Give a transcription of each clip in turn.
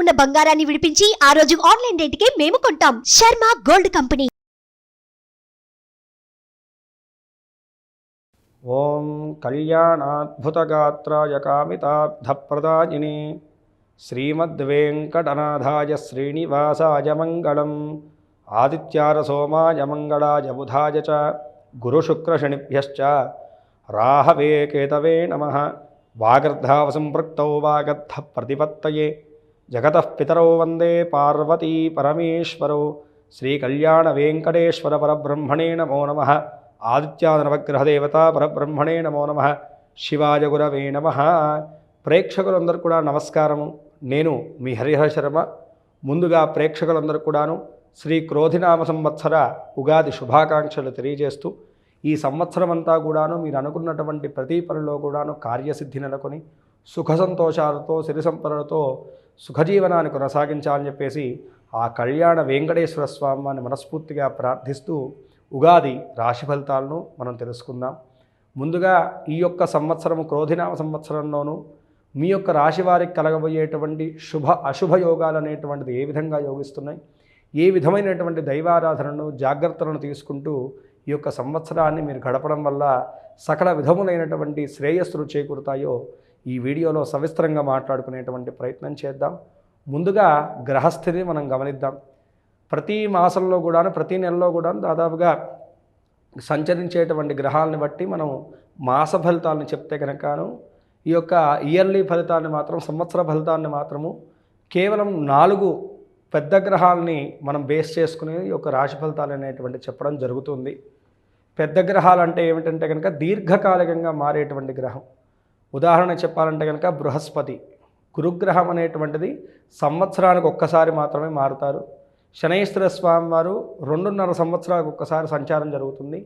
ఉన్న బంగారాన్ని విడిపించి ఆ రోజు ఆన్లైన్ రేటుకే మేము కొంటాం. Sharma gold company. ఓం కళ్యాణాద్భుతగాత్రాయ కామితార్థప్రదాయిని శ్రీమద్వేంకటనాథాయ శ్రీనివాసాయ మంగళం ఆదిత్యారసోమాయ మంగళాయ బుధాయ చ గురుశుక్రశనిభ్యశ్చ రాహవే కేతవే నమ వాగర్ధావసంపృక్తౌ వాగర్ధ ప్రతిపత్తయే. జగతః పితరో వందే పార్వతీ పరమేశ్వరో. శ్రీకళ్యాణ వెంకటేశ్వర పరబ్రహ్మణే నమో నమ. ఆదిత్యానవగ్రహదేవత పరబ్రహ్మణే నమో నమ. శివాయ గురవే నమ. ప్రేక్షకులందరూ కూడా నమస్కారము. నేను మీ హరిహర శర్మ. ముందుగా ప్రేక్షకులందరూ కూడాను శ్రీ క్రోధినామ సంవత్సర ఉగాది శుభాకాంక్షలు తెలియజేస్తూ ఈ సంవత్సరం అంతా కూడాను మీరు అనుకున్నటువంటి ప్రతి పనిలో కూడాను కార్యసిద్ధి నెలకొని సుఖ సంతోషాలతో సిరి సంపదలతో సుఖజీవనాన్ని కొనసాగించాలని చెప్పేసి ఆ కళ్యాణ వెంకటేశ్వర స్వామిని మనస్ఫూర్తిగా ప్రార్థిస్తూ ఉగాది రాశి ఫలితాలను మనం తెలుసుకుందాం. ముందుగా ఈ యొక్క సంవత్సరం క్రోధినామ సంవత్సరంలోనూ మీ యొక్క రాశి వారికి కలగబోయేటువంటి శుభ అశుభ యోగాలు అనేటువంటిది ఏ విధంగా యోగిస్తున్నాయి? ఏ విధమైనటువంటి దైవారాధనను జాగ్రత్తలను తీసుకుంటూ ఈ యొక్క సంవత్సరాన్ని మీరు గడపడం వల్ల సకల విధములైనటువంటి శ్రేయస్సులు చేకూరుతాయో ఈ వీడియోలో సవిస్తరంగా మాట్లాడుకునేటువంటి ప్రయత్నం చేద్దాం. ముందుగా గ్రహస్థితిని మనం గమనిద్దాం. ప్రతి మాసంలో కూడాను ప్రతి నెలలో కూడా దాదాపుగా సంచరించేటువంటి గ్రహాలను బట్టి మనం మాస ఫలితాలను చెప్తే కనుకను ఈ యొక్క ఇయర్లీ ఫలితాన్ని మాత్రం సంవత్సర ఫలితాన్ని మాత్రము కేవలం నాలుగు పెద్ద గ్రహాలని మనం బేస్ చేసుకుని ఈ యొక్క రాశి ఫలితాలు అనేటువంటి చెప్పడం జరుగుతుంది. పెద్ద గ్రహాలు అంటే ఏమిటంటే కనుక దీర్ఘకాలికంగా మారేటువంటి గ్రహం. ఉదాహరణ చెప్పాలంటే కనుక బృహస్పతి గురుగ్రహం అనేటువంటిది సంవత్సరానికి ఒక్కసారి మాత్రమే మారుతారు. శనైశ్వర స్వామి వారు రెండున్నర సంవత్సరాలకు ఒక్కసారి సంచారం జరుగుతుంది.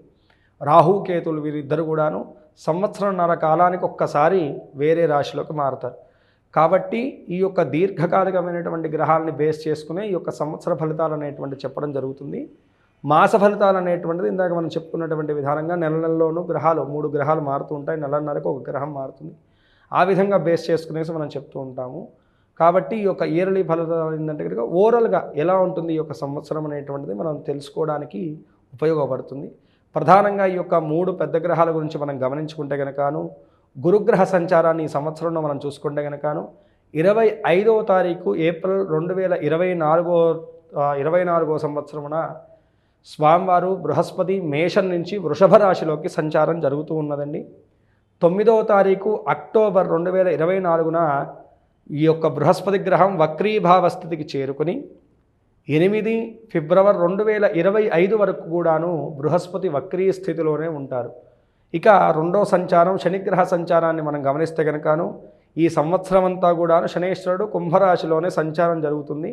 రాహుకేతులు వీరిద్దరు కూడాను సంవత్సరంన్నర కాలానికి ఒక్కసారి వేరే రాశిలోకి మారుతారు. కాబట్టి ఈ యొక్క దీర్ఘకాలికమైనటువంటి గ్రహాలని బేస్ చేసుకునే ఈ యొక్క సంవత్సర ఫలితాలు అనేటువంటి చెప్పడం జరుగుతుంది. మాస ఫలితాలు అనేటువంటిది ఇందాక మనం చెప్పుకున్నటువంటి విధానంగా నెల నెలలోనూ గ్రహాలు మూడు గ్రహాలు మారుతూ ఉంటాయి. నెలన్నరకు ఒక గ్రహం మారుతుంది. ఆ విధంగా బేస్ చేసుకునేసి మనం చెప్తూ ఉంటాము. కాబట్టి ఈ యొక్క ఇయర్లీ ఫలితాలు ఏంటంటే కనుక ఓవరాల్గా ఎలా ఉంటుంది ఈ యొక్క సంవత్సరం అనేటువంటిది మనం తెలుసుకోవడానికి ఉపయోగపడుతుంది. ప్రధానంగా ఈ యొక్క మూడు పెద్ద గ్రహాల గురించి మనం గమనించుకుంటే గనకాను గురుగ్రహ సంచారాన్ని ఈ సంవత్సరంలో మనం చూసుకుంటే గనకాను ఇరవై ఐదవ తారీఖు ఏప్రిల్ రెండు వేల ఇరవై నాలుగో ఇరవై నాలుగో సంవత్సరమున స్వామివారు బృహస్పతి మేషం నుంచి వృషభ రాశిలోకి సంచారం జరుగుతూ ఉన్నదండి. తొమ్మిదవ తారీఖు అక్టోబర్ రెండు వేల ఇరవై నాలుగున ఈ యొక్క బృహస్పతి గ్రహం వక్రీభావ స్థితికి చేరుకుని ఎనిమిది ఫిబ్రవరి రెండు వేల ఇరవై ఐదు వరకు కూడాను బృహస్పతి వక్రీ స్థితిలోనే ఉంటారు. ఇక రెండో సంచారం శనిగ్రహ సంచారాన్ని మనం గమనిస్తే కనుకను ఈ సంవత్సరం అంతా కూడాను శనేశ్వరుడు కుంభరాశిలోనే సంచారం జరుగుతుంది.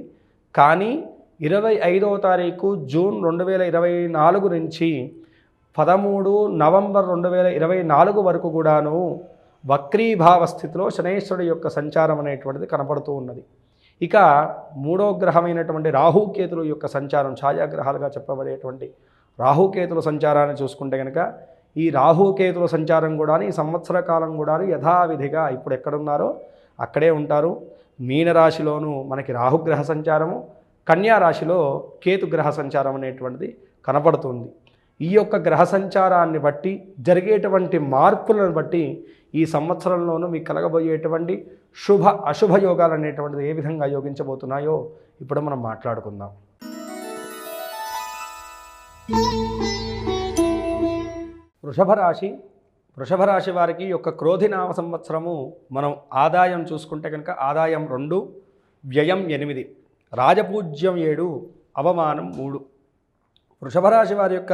కానీ ఇరవై ఐదవ తారీఖు జూన్ రెండు వేల ఇరవై నాలుగు నుంచి పదమూడు నవంబర్ రెండు వేల ఇరవై నాలుగు వరకు కూడాను వక్రీభావ స్థితిలో శనేశ్వరుడు యొక్క సంచారం అనేటువంటిది కనపడుతూ ఉన్నది. ఇక మూడో గ్రహమైనటువంటి రాహుకేతుల యొక్క సంచారం ఛాయాగ్రహాలుగా చెప్పబడేటువంటి రాహుకేతుల సంచారాన్ని చూసుకుంటే కనుక ఈ రాహుకేతుల సంచారం కూడా ఈ సంవత్సర కాలం కూడా యథావిధిగా ఇప్పుడు ఎక్కడున్నారో అక్కడే ఉంటారు. మీనరాశిలోనూ మనకి రాహుగ్రహ సంచారము కన్యా రాశిలో కేతు గ్రహ సంచారం అనేటువంటిది కనపడుతుంది ఈ యొక్క గ్రహ సంచారాన్ని బట్టి జరిగేటువంటి మార్పులను బట్టి ఈ సంవత్సరంలోనూ మీకు కలగబోయేటువంటి శుభ అశుభ యోగాలు అనేటువంటిది ఏ విధంగా యోగించబోతున్నాయో ఇప్పుడు మనం మాట్లాడుకుందాం. వృషభ రాశి వృషభ రాశి వారికి యొక్క యొక్క క్రోధినామ సంవత్సరము మనం ఆదాయం చూసుకుంటే కనుక ఆదాయం రెండు వ్యయం ఎనిమిది. రాజపూజ్యం ఏడు అవమానం మూడు. వృషభ రాశి వారి యొక్క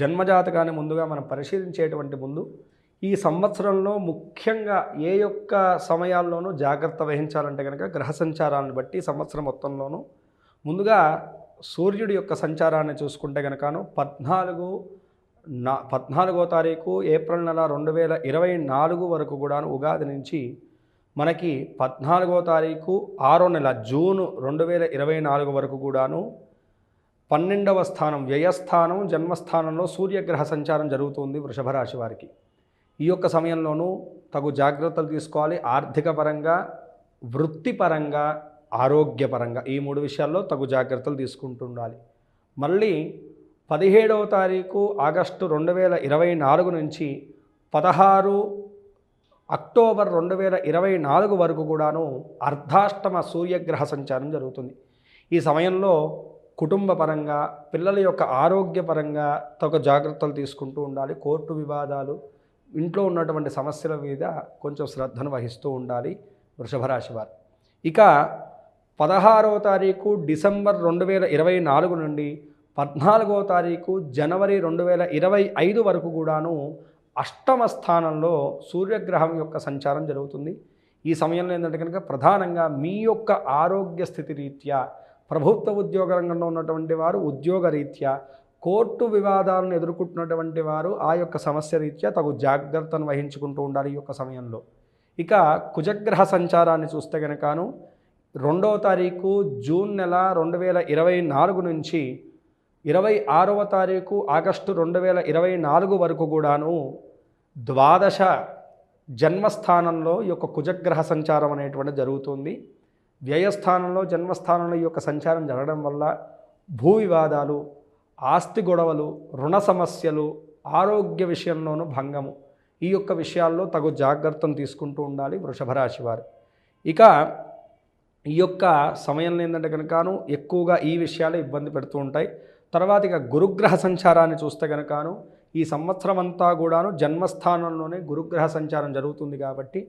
జన్మజాతకాన్ని ముందుగా మనం పరిశీలించేటువంటి ముందు ఈ సంవత్సరంలో ముఖ్యంగా ఏ యొక్క సమయాల్లోనూ జాగ్రత్త వహించాలంటే కనుక గ్రహ సంచారాలను బట్టి సంవత్సరం మొత్తంలోనూ ముందుగా సూర్యుడి యొక్క సంచారాన్ని చూసుకుంటే కనుకను పద్నాలుగు నా పద్నాలుగో తారీఖు ఏప్రిల్ నెల రెండు వేల ఇరవై నాలుగు వరకు కూడాను ఉగాది నుంచి మనకి పద్నాలుగో తారీఖు ఆరో నెల జూన్ రెండు వేల ఇరవై నాలుగు వరకు కూడాను పన్నెండవ స్థానం వ్యయస్థానం జన్మస్థానంలో సూర్యగ్రహ సంచారం జరుగుతుంది వృషభ రాశి వారికి. ఈ యొక్క సమయంలోనూ తగు జాగ్రత్తలు తీసుకోవాలి. ఆర్థిక పరంగా వృత్తిపరంగా ఆరోగ్యపరంగా ఈ మూడు విషయాల్లో తగు జాగ్రత్తలు తీసుకుంటుండాలి. మళ్ళీ పదిహేడవ తారీఖు ఆగస్టు రెండు వేల ఇరవై నాలుగు నుంచి పదహారు అక్టోబర్ రెండు వేల ఇరవై నాలుగు వరకు కూడాను అర్ధాష్టమ సూర్యగ్రహ సంచారం జరుగుతుంది. ఈ సమయంలో కుటుంబపరంగా పిల్లల యొక్క ఆరోగ్యపరంగా తగు జాగ్రత్తలు తీసుకుంటూ ఉండాలి. కోర్టు వివాదాలు ఇంట్లో ఉన్నటువంటి సమస్యల మీద కొంచెం శ్రద్ధను వహిస్తూ ఉండాలి వృషభ రాశి వారు. ఇక పదహారవ తారీఖు డిసెంబర్ రెండు వేల ఇరవై నాలుగు నుండి పద్నాలుగవ తారీఖు జనవరి రెండు వేల ఇరవై ఐదు వరకు కూడాను అష్టమ స్థానంలో సూర్యగ్రహం యొక్క సంచారం జరుగుతుంది. ఈ సమయంలో ఏంటంటే కనుక ప్రధానంగా మీ యొక్క ఆరోగ్య స్థితి రీత్యా ప్రభుత్వ ఉద్యోగ రంగంలో ఉన్నటువంటి వారు ఉద్యోగ రీత్యా కోర్టు వివాదాలను ఎదుర్కొంటున్నటువంటి వారు ఆ యొక్క సమస్య రీత్యా తగు జాగ్రత్తను వహించుకుంటూ ఉండాలి ఈ యొక్క సమయంలో. ఇక కుజగ్రహ సంచారాన్ని చూస్తే కనుకను రెండవ తారీఖు జూన్ నెల రెండు వేల ఇరవై నాలుగు నుంచి ఇరవై ఆరవ తారీఖు ఆగస్టు రెండు వేల ఇరవై నాలుగు వరకు కూడాను ద్వాదశ జన్మస్థానంలో ఈ యొక్క కుజగ్రహ సంచారం అనేటువంటి జరుగుతుంది. వ్యయస్థానంలో జన్మస్థానంలో ఈ యొక్క సంచారం జరగడం వల్ల భూ వివాదాలు ఆస్తి గొడవలు రుణ సమస్యలు ఆరోగ్య విషయంలోనూ భంగము. ఈ యొక్క విషయాల్లో తగు జాగ్రత్తను తీసుకుంటూ ఉండాలి వృషభ రాశి వారు. ఇక ఈ యొక్క సమయంలో ఏంటంటే కనుకను ఎక్కువగా ఈ విషయాలు ఇబ్బంది పెడుతూ ఉంటాయి. తర్వాత ఇక గురుగ్రహ సంచారాన్ని చూస్తే కనుకను ఈ సంవత్సరం అంతా కూడాను జన్మస్థానంలోనే గురుగ్రహ సంచారం జరుగుతుంది కాబట్టి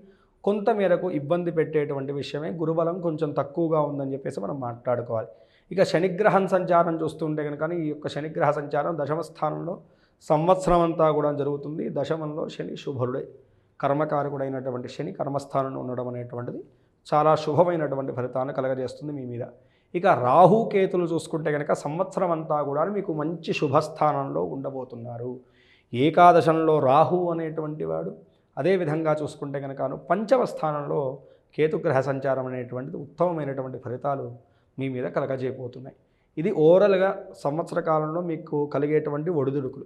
కొంత మేరకు ఇబ్బంది పెట్టేటువంటి విషయమే. గురుబలం కొంచెం తక్కువగా ఉందని చెప్పేసి మనం మాట్లాడుకోవాలి. ఇక శనిగ్రహం సంచారం చూస్తుంటే కనుక ఈ యొక్క శనిగ్రహ సంచారం దశమ స్థానంలో సంవత్సరం అంతా కూడా జరుగుతుంది. దశమంలో శని శుభరుడే కర్మకారకుడైనటువంటి శని కర్మస్థానంలో ఉండడం అనేటువంటిది చాలా శుభమైనటువంటి ఫలితాన్ని కలగజేస్తుంది మీ మీద. ఇక రాహు కేతులు చూసుకుంటే కనుక సంవత్సరం అంతా కూడా మీకు మంచి శుభస్థానంలో ఉండబోతున్నారు. ఏకాదశంలో రాహు అనేటువంటి వాడు అదేవిధంగా చూసుకుంటే కనుకను పంచమ స్థానంలో కేతుగ్రహ సంచారం అనేటువంటిది ఉత్తమమైనటువంటి ఫలితాలు మీ మీద కలగజేయబోతున్నాయి. ఇది ఓవరాల్గా సంవత్సర కాలంలో మీకు కలిగేటువంటి ఒడిదుడుకులు.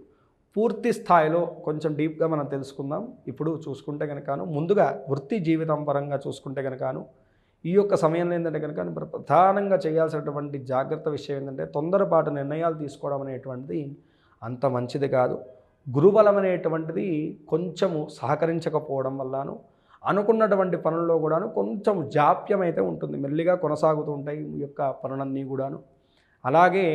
పూర్తి స్థాయిలో కొంచెం డీప్గా మనం తెలుసుకుందాం. ఇప్పుడు చూసుకుంటే కనుకను ముందుగా వృత్తి జీవితం పరంగా చూసుకుంటే కనుకను ఈ యొక్క సమయంలో ఏంటంటే కనుక ప్రధానంగా చేయాల్సినటువంటి జాగ్రత్త విషయం ఏంటంటే తొందరపాటు నిర్ణయాలు తీసుకోవడం అనేటువంటిది అంత మంచిది కాదు. గురుబలం అనేటువంటిది కొంచెము సహకరించకపోవడం వల్లను అనుకున్నటువంటి పనుల్లో కూడాను కొంచెం జాప్యం అయితే ఉంటుంది. మెల్లిగా కొనసాగుతూ ఉంటాయి మీ యొక్క పనులన్నీ కూడాను. అలాగే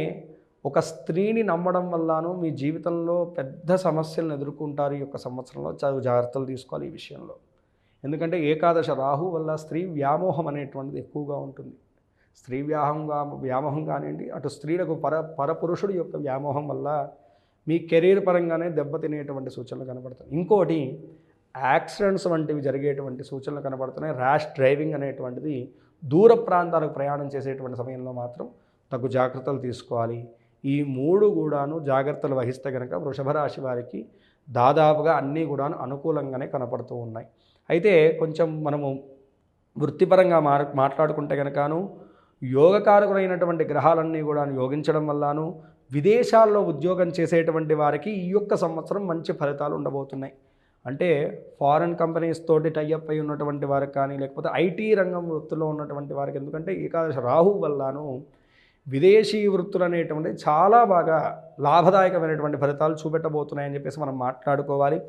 ఒక స్త్రీని నమ్మడం వల్లను మీ జీవితంలో పెద్ద సమస్యలను ఎదుర్కొంటారు ఈ యొక్క సంవత్సరంలో. చాలా జాగ్రత్తలు తీసుకోవాలి ఈ విషయంలో. ఎందుకంటే ఏకాదశ రాహు వల్ల స్త్రీ వ్యామోహం అనేటువంటిది ఎక్కువగా ఉంటుంది. స్త్రీ వ్యాహంగా వ్యామోహం కానివ్వండి అటు స్త్రీలకు పర పరపురుషుడి యొక్క వ్యామోహం వల్ల మీ కెరీర్ పరంగానే దెబ్బతినేటువంటి సూచనలు కనబడుతున్నాయి. ఇంకోటి యాక్సిడెంట్స్ వంటివి జరిగేటువంటి సూచనలు కనబడుతున్నాయి. ర్యాష్ డ్రైవింగ్ అనేటువంటిది దూర ప్రాంతాలకు ప్రయాణం చేసేటువంటి సమయంలో మాత్రం తగు జాగ్రత్తలు తీసుకోవాలి. ఈ మూడు కూడాను జాగ్రత్తలు వహిస్తే కనుక వృషభ రాశి వారికి దాదాపుగా అన్నీ కూడాను అనుకూలంగానే కనపడుతూ ఉన్నాయి. అయితే కొంచెం మనము వృత్తిపరంగా మార్ మాట్లాడుకుంటే కనుకను యోగకారకులైనటువంటి గ్రహాలన్నీ కూడా యోగించడం వల్లను విదేశాల్లో ఉద్యోగం చేసేటువంటి వారికి ఈ యొక్క సంవత్సరం మంచి ఫలితాలు ఉండబోతున్నాయి. అంటే ఫారెన్ కంపెనీస్ తోటి టైఅప్ అయి ఉన్నటువంటి వారికి కానీ లేకపోతే ఐటీ రంగం వృత్తిలో ఉన్నటువంటి వారికి ఎందుకంటే ఏకాదశ రాహు వల్లను విదేశీ వృత్తులు అనేటువంటి చాలా బాగా లాభదాయకమైనటువంటి ఫలితాలు చూపెట్టబోతున్నాయని చెప్పేసి మనం మాట్లాడుకోవాలి.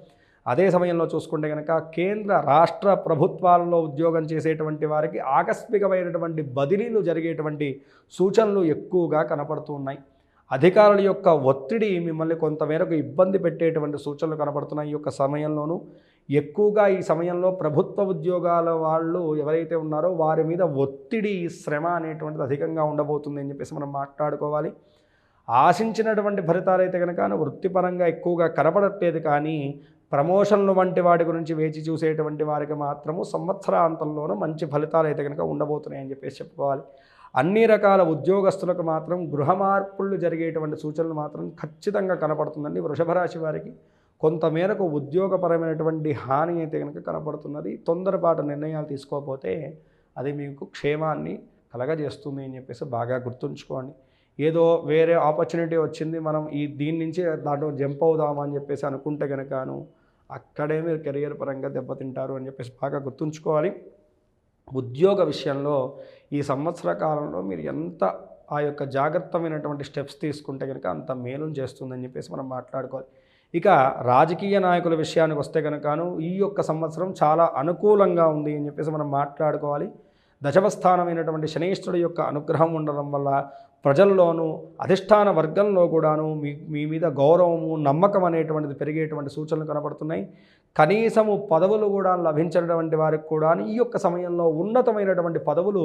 అదే సమయంలో చూసుకుంటే కనుక కేంద్ర రాష్ట్ర ప్రభుత్వాలలో ఉద్యోగం చేసేటువంటి వారికి ఆకస్మికమైనటువంటి బదిలీలు జరిగేటువంటి సూచనలు ఎక్కువగా కనపడుతూ ఉన్నాయి. అధికారుల యొక్క ఒత్తిడి మిమ్మల్ని కొంతమేరకు ఇబ్బంది పెట్టేటువంటి సూచనలు కనబడుతున్నాయి ఈ యొక్క సమయంలోనూ. ఎక్కువగా ఈ సమయంలో ప్రభుత్వ ఉద్యోగాల వాళ్ళు ఎవరైతే ఉన్నారో వారి మీద ఒత్తిడి శ్రమ అనేటువంటిది అధికంగా ఉండబోతుంది అని చెప్పేసి మనం మాట్లాడుకోవాలి. ఆశించినటువంటి ఫలితాలు అయితే కనుక వృత్తిపరంగా ఎక్కువగా కనపడట్లేదు కానీ ప్రమోషన్లు వంటి వాటి గురించి వేచి చూసేటువంటి వారికి మాత్రము సంవత్సరాంతంలోనూ మంచి ఫలితాలు అయితే కనుక ఉండబోతున్నాయని చెప్పేసి చెప్పుకోవాలి. అన్ని రకాల ఉద్యోగస్తులకు మాత్రం గృహ మార్పులు జరిగేటువంటి సూచనలు మాత్రం ఖచ్చితంగా కనపడుతుందండి. వృషభ రాశి వారికి కొంతమేరకు ఉద్యోగపరమైనటువంటి హాని అయితే కనుక కనపడుతున్నది. తొందరపాటు నిర్ణయాలు తీసుకోకపోతే అది మీకు క్షేమాన్ని కలగజేస్తుంది అని చెప్పేసి బాగా గుర్తుంచుకోండి. ఏదో వేరే ఆపర్చునిటీ వచ్చింది మనం ఈ దీని నుంచి దాంట్లో జంప్ అవుదామని చెప్పేసి అనుకుంటే కనుకను అక్కడే మీరు కెరియర్ పరంగా దెబ్బతింటారు అని చెప్పేసి బాగా గుర్తుంచుకోవాలి. ఉద్యోగ విషయంలో ఈ సంవత్సర కాలంలో మీరు ఎంత ఆ యొక్క జాగ్రత్తమైనటువంటి స్టెప్స్ తీసుకుంటే కనుక అంత మేలును చేస్తుందని చెప్పేసి మనం మాట్లాడుకోవాలి. ఇక రాజకీయ నాయకుల విషయానికి వస్తే కనుకను ఈ యొక్క సంవత్సరం చాలా అనుకూలంగా ఉంది అని చెప్పేసి మనం మాట్లాడుకోవాలి. దశమస్థానమైనటువంటి శనీశ్వరుడు యొక్క అనుగ్రహం ఉండడం వల్ల ప్రజల్లోనూ అధిష్టాన వర్గంలో కూడాను మీ మీ మీద గౌరవము నమ్మకం అనేటువంటిది పెరిగేటువంటి సూచనలు కనబడుతున్నాయి. కనీసము పదవులు కూడా లభించినటువంటి వారికి కూడా ఈ యొక్క సమయంలో ఉన్నతమైనటువంటి పదవులు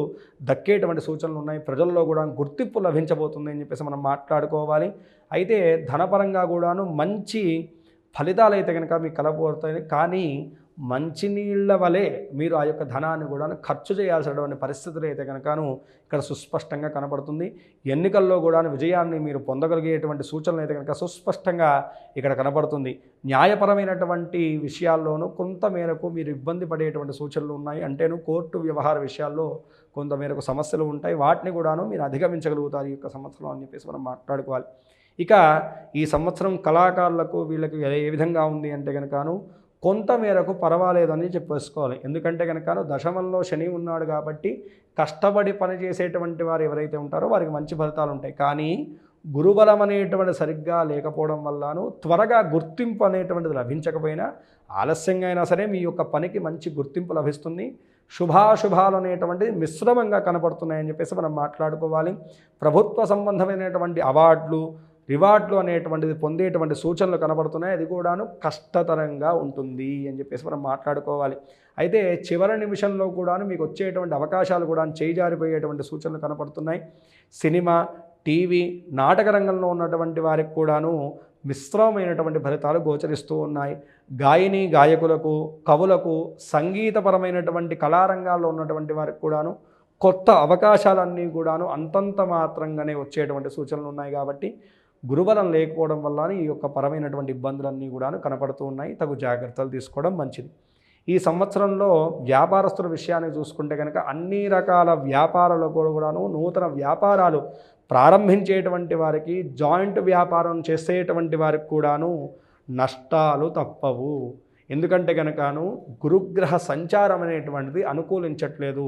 దక్కేటువంటి సూచనలు ఉన్నాయి. ప్రజల్లో కూడా గుర్తింపు లభించబోతుంది అని చెప్పేసి మనం మాట్లాడుకోవాలి. అయితే ధనపరంగా కూడాను మంచి ఫలితాలు అయితే కనుక మీకు కలగబోతాయి కానీ మంచినీళ్ళ వలె మీరు ఆ యొక్క ధనాన్ని కూడా ఖర్చు చేయాల్సినటువంటి పరిస్థితులు అయితే కనుకను ఇక్కడ సుస్పష్టంగా కనబడుతుంది. ఎన్నికల్లో కూడా విజయాన్ని మీరు పొందగలిగేటువంటి సూచనలు అయితే కనుక సుస్పష్టంగా ఇక్కడ కనబడుతుంది. న్యాయపరమైనటువంటి విషయాల్లోనూ కొంత మేరకు మీరు ఇబ్బంది పడేటువంటి సూచనలు ఉన్నాయి. అంటేను కోర్టు వ్యవహార విషయాల్లో కొంత మేరకు సమస్యలు ఉంటాయి. వాటిని కూడాను మీరు అధిగమించగలుగుతారు ఈ యొక్క సంవత్సరం అని చెప్పేసి మనం మాట్లాడుకోవాలి. ఇక ఈ సంవత్సరం కళాకారులకు వీళ్ళకి ఏ విధంగా ఉంది అంటే కనుకను కొంత మేరకు పర్వాలేదని చెప్పేసుకోవాలి. ఎందుకంటే కనుక దశమంలో శని ఉన్నాడు కాబట్టి కష్టపడి పనిచేసేటువంటి వారు ఎవరైతే ఉంటారో వారికి మంచి ఫలితాలు ఉంటాయి. కానీ గురుబలం అనేటువంటి సరిగ్గా లేకపోవడం వల్లను త్వరగా గుర్తింపు అనేటువంటిది లభించకపోయినా ఆలస్యంగా అయినా సరే మీ యొక్క పనికి మంచి గుర్తింపు లభిస్తుంది. శుభాశుభాలు అనేటువంటిది మిశ్రమంగా కనపడుతున్నాయని చెప్పేసి మనం మాట్లాడుకోవాలి. ప్రభుత్వ సంబంధమైనటువంటి అవార్డులు రివార్డులు అనేటువంటిది పొందేటువంటి సూచనలు కనబడుతున్నాయి. అది కూడాను కష్టతరంగా ఉంటుంది అని చెప్పేసి మనం మాట్లాడుకోవాలి. అయితే చివరి నిమిషంలో కూడాను మీకు వచ్చేటువంటి అవకాశాలు కూడా చేజారిపోయేటువంటి సూచనలు కనపడుతున్నాయి. సినిమా టీవీ నాటక రంగంలో ఉన్నటువంటి వారికి కూడాను మిశ్రమమైనటువంటి ఫలితాలు గోచరిస్తూ ఉన్నాయి. గాయని గాయకులకు కవులకు సంగీతపరమైనటువంటి కళారంగాల్లో ఉన్నటువంటి వారికి కూడాను కొత్త అవకాశాలన్నీ కూడాను అంతంత మాత్రంగానే వచ్చేటువంటి సూచనలు ఉన్నాయి కాబట్టి గురుబలం లేకపోవడం వల్ల ఈ యొక్క పరమైనటువంటి ఇబ్బందులన్నీ కూడాను కనపడుతూ ఉన్నాయి. తగు జాగ్రత్తలు తీసుకోవడం మంచిది. ఈ సంవత్సరంలో వ్యాపారస్తుల విషయాన్ని చూసుకుంటే కనుక అన్ని రకాల వ్యాపారాలు కూడాను నూతన వ్యాపారాలు ప్రారంభించేటువంటి వారికి జాయింట్ వ్యాపారం చేసేటువంటి వారికి కూడాను నష్టాలు తప్పవు. ఎందుకంటే కనుకను గురుగ్రహ సంచారం అనేటువంటిది అనుకూలించట్లేదు.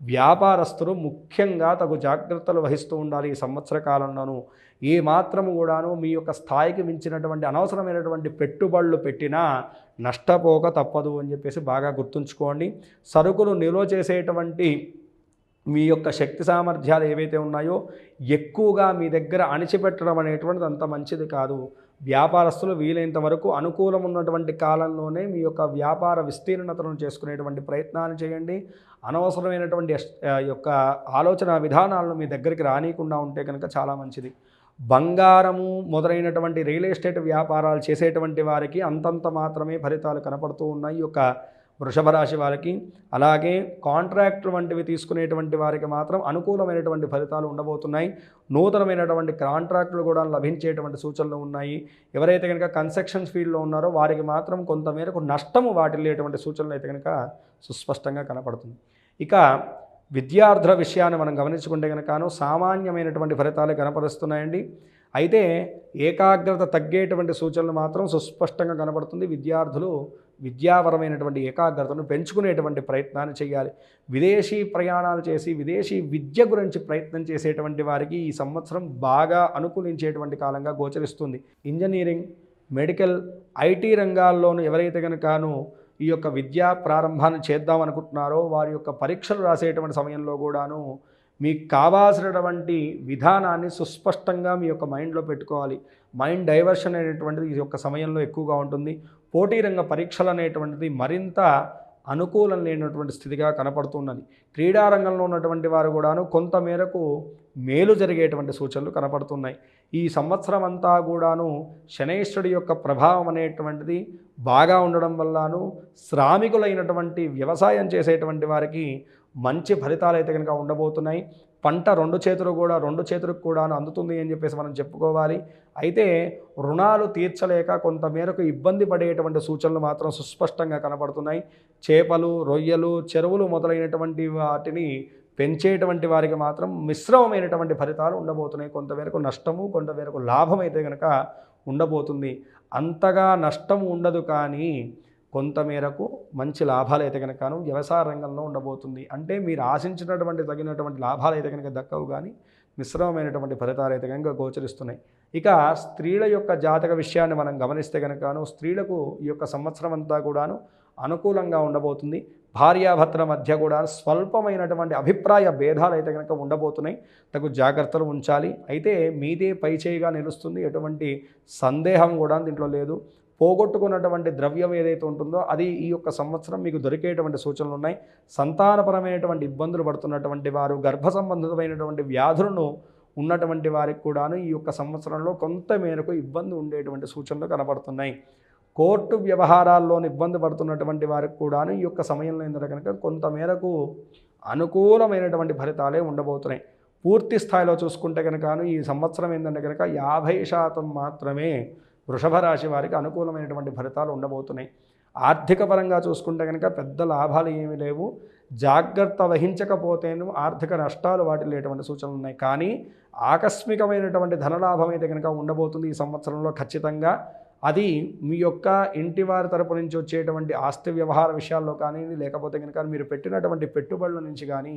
వ్యాపారస్తులు ముఖ్యంగా తగు జాగ్రత్తలు వహిస్తూ ఉండాలి ఈ సంవత్సర కాలంలోనూ. ఏ మాత్రము కూడాను మీ యొక్క స్థాయికి మించినటువంటి అనవసరమైనటువంటి పెట్టుబడులు పెట్టినా నష్టపోక తప్పదు అని చెప్పేసి బాగా గుర్తుంచుకోండి. సరుకులు నిల్వ చేసేటువంటి మీ యొక్క శక్తి సామర్థ్యాలు ఏవైతే ఉన్నాయో ఎక్కువగా మీ దగ్గర అణిచిపెట్టడం అనేటువంటిది అంత మంచిది కాదు. వ్యాపారస్తులు వీలైనంత వరకు అనుకూలం ఉన్నటువంటి కాలంలోనే మీ యొక్క వ్యాపార విస్తీర్ణతను చేసుకునేటువంటి ప్రయత్నాలు చేయండి. అనవసరమైనటువంటి యొక్క ఆలోచన విధానాలను మీ దగ్గరికి రానియకుండా ఉంటే కనుక చాలా మంచిది. బంగారము మొదలైనటువంటి రియల్ ఎస్టేట్ వ్యాపారాలు చేసేటువంటి వారికి అంతంత మాత్రమే ఫలితాలు కనపడుతూ ఉన్నాయి. యొక్క వృషభ రాశి వారికి అలాగే కాంట్రాక్ట్ వంటివి తీసుకునేటువంటి వారికి మాత్రం అనుకూలమైనటువంటి ఫలితాలు ఉండబోతున్నాయి. నూతనమైనటువంటి కాంట్రాక్టులు కూడా లభించేటువంటి సూచనలు ఉన్నాయి. ఎవరైతే కనుక కన్స్ట్రక్షన్స్ ఫీల్డ్లో ఉన్నారో వారికి మాత్రం కొంతమేరకు నష్టము వాటిల్లేటువంటి సూచనలు అయితే కనుక సుస్పష్టంగా కనపడుతుంది. ఇక విద్యార్థుల విషయాన్ని మనం గమనించుకుంటే కనుకను సామాన్యమైనటువంటి ఫలితాలే కనపరుస్తున్నాయండి. అయితే ఏకాగ్రత తగ్గేటువంటి సూచనలు మాత్రం సుస్పష్టంగా కనబడుతుంది విద్యార్థులు విద్యాపరమైనటువంటి ఏకాగ్రతను పెంచుకునేటువంటి ప్రయత్నాన్ని చేయాలి. విదేశీ ప్రయాణాలు చేసి విదేశీ విద్య గురించి ప్రయత్నం చేసేటువంటి వారికి ఈ సంవత్సరం బాగా అనుకూలించేటువంటి కాలంగా గోచరిస్తుంది. ఇంజనీరింగ్ మెడికల్ ఐటీ రంగాల్లోనూ ఎవరైతే కనుకను ఈ యొక్క విద్యా ప్రారంభాన్ని చేద్దాం అనుకుంటున్నారో వారి యొక్క పరీక్షలు రాసేటువంటి సమయంలో కూడాను మీకు కావాల్సినటువంటి విధానాన్ని సుస్పష్టంగా మీ యొక్క మైండ్లో పెట్టుకోవాలి. మైండ్ డైవర్షన్ అనేటువంటిది ఈ యొక్క సమయంలో ఎక్కువగా ఉంటుంది. పోటీ రంగ పరీక్షలు అనేటువంటిది మరింత అనుకూలం లేనటువంటి స్థితిగా కనపడుతున్నది. క్రీడారంగంలో ఉన్నటువంటి వారు కూడాను కొంత మేరకు మేలు జరిగేటువంటి సూచనలు కనపడుతున్నాయి. ఈ సంవత్సరం అంతా కూడాను శనేశ్వరుడి యొక్క ప్రభావం అనేటువంటిది బాగా ఉండడం వల్లను శ్రామికులైనటువంటి వ్యవసాయం చేసేటువంటి వారికి మంచి ఫలితాలు అయితే కనుక ఉండబోతున్నాయి. పంట రెండు చేతులు కూడా రెండు చేతులకు కూడా అందుతుంది అని చెప్పేసి మనం చెప్పుకోవాలి. అయితే రుణాలు తీర్చలేక కొంత మేరకు ఇబ్బంది పడేటువంటి సూచనలు మాత్రం సుస్పష్టంగా కనపడుతున్నాయి చేపలు రొయ్యలు చెరువులు మొదలైనటువంటి వాటిని పెంచేటువంటి వారికి మాత్రం మిశ్రమమైనటువంటి ఫలితాలు ఉండబోతున్నాయి. కొంతమేరకు నష్టము కొంతమేరకు లాభం అయితే కనుక ఉండబోతుంది. అంతగా నష్టం ఉండదు కానీ కొంతమేరకు మంచి లాభాలు అయితే కనుకను వ్యవసాయ రంగంలో ఉండబోతుంది. అంటే మీరు ఆశించినటువంటి తగినటువంటి లాభాలు అయితే కనుక దక్కవు కానీ మిశ్రమమైనటువంటి ఫలితాలు అయితే కనుక గోచరిస్తున్నాయి. ఇక స్త్రీల యొక్క జాతక విషయాన్ని మనం గమనిస్తే కనుకను స్త్రీలకు ఈ యొక్క సంవత్సరం అంతా కూడాను అనుకూలంగా ఉండబోతుంది. భార్యాభర్తల మధ్య కూడా స్వల్పమైనటువంటి అభిప్రాయ భేదాలు అయితే కనుక ఉండబోతున్నాయి. తగు జాగ్రత్తలు ఉంచాలి. అయితే మీదే పైచేయిగా నిలుస్తుంది. ఎటువంటి సందేహం కూడా దీంట్లో లేదు. పోగొట్టుకున్నటువంటి ద్రవ్యం ఏదైతే ఉంటుందో అది ఈ యొక్క సంవత్సరం మీకు దొరికేటువంటి సూచనలు ఉన్నాయి. సంతానపరమైనటువంటి ఇబ్బందులు పడుతున్నటువంటి వారు గర్భ సంబంధితమైనటువంటి వ్యాధులను ఉన్నటువంటి వారికి కూడాను ఈ యొక్క సంవత్సరంలో కొంత మేరకు ఇబ్బంది ఉండేటువంటి సూచనలు కనబడుతున్నాయి. కోర్టు వ్యవహారాల్లో ఇబ్బంది పడుతున్నటువంటి వారికి కూడాను ఈ యొక్క సమయంలో ఏంటంటే కనుక కొంత మేరకు అనుకూలమైనటువంటి ఫలితాలే ఉండబోతున్నాయి. పూర్తి స్థాయిలో చూసుకుంటే కనుకను ఈ సంవత్సరం ఏంటంటే కనుక యాభై శాతం మాత్రమే వృషభ రాశి వారికి అనుకూలమైనటువంటి ఫలితాలు ఉండబోతున్నాయి. ఆర్థిక పరంగా చూసుకుంటే కనుక పెద్ద లాభాలు ఏమీ లేవు. జాగ్రత్త వహించకపోతేను ఆర్థిక నష్టాలు వాటిల్లేటువంటి సూచనలు ఉన్నాయి. కానీ ఆకస్మికమైనటువంటి ధనలాభం అయితే కనుక ఉండబోతుంది ఈ సంవత్సరంలో ఖచ్చితంగా. అది మీ యొక్క ఇంటి వారి తరపు నుంచి వచ్చేటువంటి ఆస్తి వ్యవహార విషయాల్లో కానీ లేకపోతే కనుక మీరు పెట్టినటువంటి పెట్టుబడుల నుంచి కానీ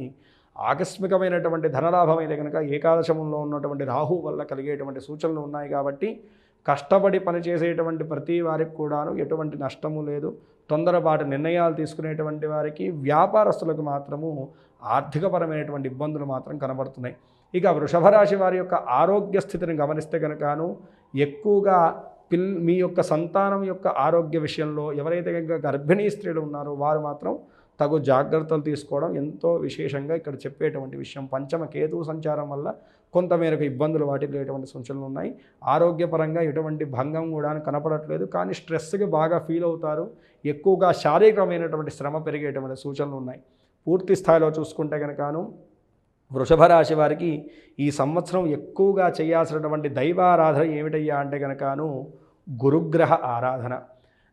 ఆకస్మికమైనటువంటి ధనలాభం అయితే కనుక ఏకాదశంలో ఉన్నటువంటి రాహు వల్ల కలిగేటువంటి సూచనలు ఉన్నాయి కాబట్టి కష్టపడి పనిచేసేటువంటి ప్రతి వారికి కూడాను ఎటువంటి నష్టము లేదు. తొందరపాటు నిర్ణయాలు తీసుకునేటువంటి వారికి వ్యాపారస్తులకు మాత్రము ఆర్థికపరమైనటువంటి ఇబ్బందులు మాత్రం కనబడుతున్నాయి. ఇక వృషభ రాశి వారి యొక్క ఆరోగ్య స్థితిని గమనిస్తే కనుకను ఎక్కువగా పిల్ మీ యొక్క సంతానం యొక్క ఆరోగ్య విషయంలో ఎవరైతే గర్భిణీ స్త్రీలు ఉన్నారో వారు మాత్రం తగు జాగ్రత్తలు తీసుకోవడం ఎంతో విశేషంగా ఇక్కడ చెప్పేటువంటి విషయం. పంచమ కేతు సంచారం వల్ల కొంతమేరకు ఇబ్బందులు వాటిల్లేటువంటి సూచనలు ఉన్నాయి. ఆరోగ్యపరంగా ఎటువంటి భంగం కూడా కనపడట్లేదు. కానీ స్ట్రెస్కి బాగా ఫీల్ అవుతారు. ఎక్కువగా శారీరకమైనటువంటి శ్రమ పెరిగేటువంటి సూచనలు ఉన్నాయి. పూర్తి స్థాయిలో చూసుకుంటే కనుకను వృషభ రాశి వారికి ఈ సంవత్సరం ఎక్కువగా చేయాల్సినటువంటి దైవారాధన ఏమిటయ్యా అంటే కనుకను గురుగ్రహ ఆరాధన.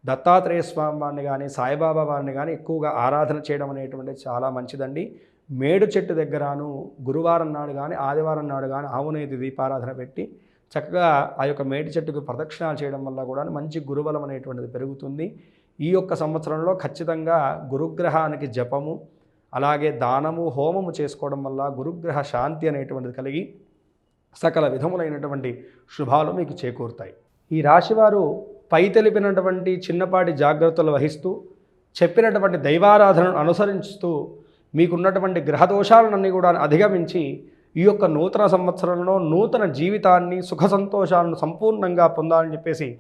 దత్తాత్రేయ స్వామి వారిని కానీ సాయిబాబా వారిని కానీ ఎక్కువగా ఆరాధన చేయడం అనేటువంటిది చాలా మంచిదండి. మేడు చెట్టు దగ్గరను గురువారం నాడు కానీ ఆదివారం నాడు కానీ ఆవునేది దీపారాధన పెట్టి చక్కగా ఆ యొక్క మేడి చెట్టుకు ప్రదక్షిణాలు చేయడం వల్ల కూడా మంచి గురుబలం అనేటువంటిది పెరుగుతుంది. ఈ యొక్క సంవత్సరంలో ఖచ్చితంగా గురుగ్రహానికి జపము అలాగే దానము హోమము చేసుకోవడం వల్ల గురుగ్రహ శాంతి అనేటువంటిది కలిగి సకల విధములైనటువంటి శుభాలు మీకు చేకూరుతాయి. ఈ రాశివారు పై తెలిపినటువంటి చిన్నపాటి జాగ్రత్తలు వహిస్తూ చెప్పినటువంటి దైవారాధనను అనుసరిస్తూ మీకున్నటువంటి గ్రహదోషాలన్నీ కూడా అధిగమించి ఈ యొక్క నూతన సంవత్సరంలో నూతన జీవితాన్ని సుఖ సంతోషాలను సంపూర్ణంగా పొందాలని చెప్పేసి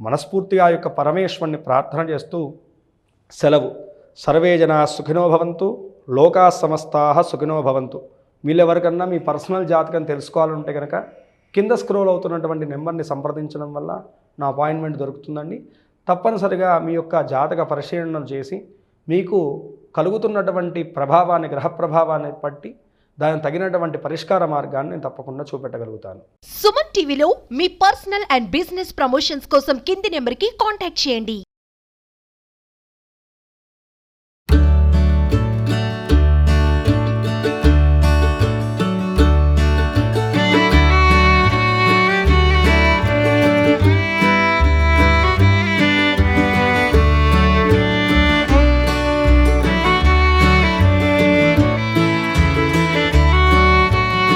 మనస్ఫూర్తిగా యొక్క పరమేశ్వరుని ప్రార్థన చేస్తూ సెలవు. సర్వే జనా సుఖినో భవంతు లోకా సమస్తా సుఖినో భవంతు. వీళ్ళెవరికన్నా మీ పర్సనల్ జాతకం తెలుసుకోవాలంటే కనుక కింద స్క్రోల్ అవుతున్నటువంటి నెంబర్ని సంప్రదించడం వల్ల నా అపాయింట్మెంట్ దొరుకుతుందండి. తప్పనిసరిగా మీ యొక్క జాతక పరిశీలన చేసి మీకు కలుగుతున్నటువంటి ప్రభావాన్ని గ్రహ ప్రభావాన్ని బట్టి దానికి తగినటువంటి పరిష్కార మార్గాన్ని నేను తప్పకుండా చూపెట్టగలుగుతాను. సుమన్ టీవీలో మీ పర్సనల్ అండ్ బిజినెస్ ప్రమోషన్స్ కోసం కింది నెంబర్కి కాంటాక్ట్ చేయండి.